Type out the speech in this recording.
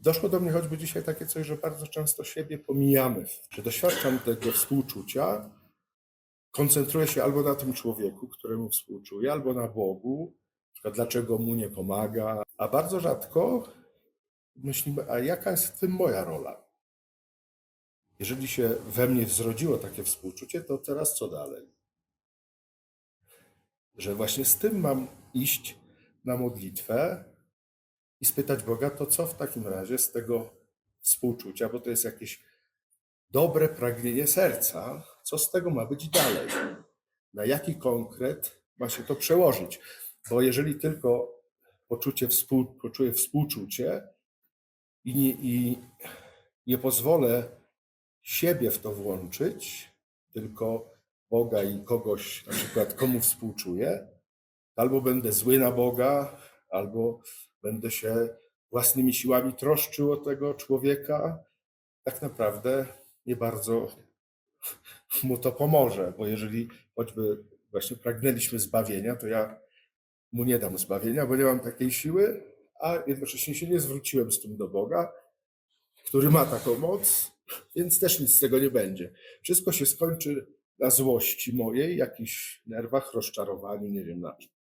Doszło do mnie choćby dzisiaj takie coś, że bardzo często siebie pomijamy, że doświadczam tego współczucia, koncentruję się albo na tym człowieku, któremu współczuję, albo na Bogu, na dlaczego mu nie pomaga, a bardzo rzadko myślimy, a jaka jest w tym moja rola? Jeżeli się we mnie zrodziło takie współczucie, to teraz co dalej? Że właśnie z tym mam iść na modlitwę i spytać Boga, to co w takim razie z tego współczucia, bo to jest jakieś dobre pragnienie serca, co z tego ma być dalej? Na jaki konkret ma się to przełożyć? Bo jeżeli tylko poczucie współ, poczuję współczucie i nie, i nie pozwolę siebie w to włączyć, tylko Boga i kogoś, na przykład komu współczuję, albo będę zły na Boga, albo będę się własnymi siłami troszczył o tego człowieka, tak naprawdę nie bardzo mu to pomoże, bo jeżeli choćby właśnie pragnęliśmy zbawienia, to ja mu nie dam zbawienia, bo nie mam takiej siły, a jednocześnie się nie zwróciłem z tym do Boga, który ma taką moc, więc też nic z tego nie będzie. Wszystko się skończy na złości mojej, jakichś nerwach, rozczarowaniu, nie wiem na czym.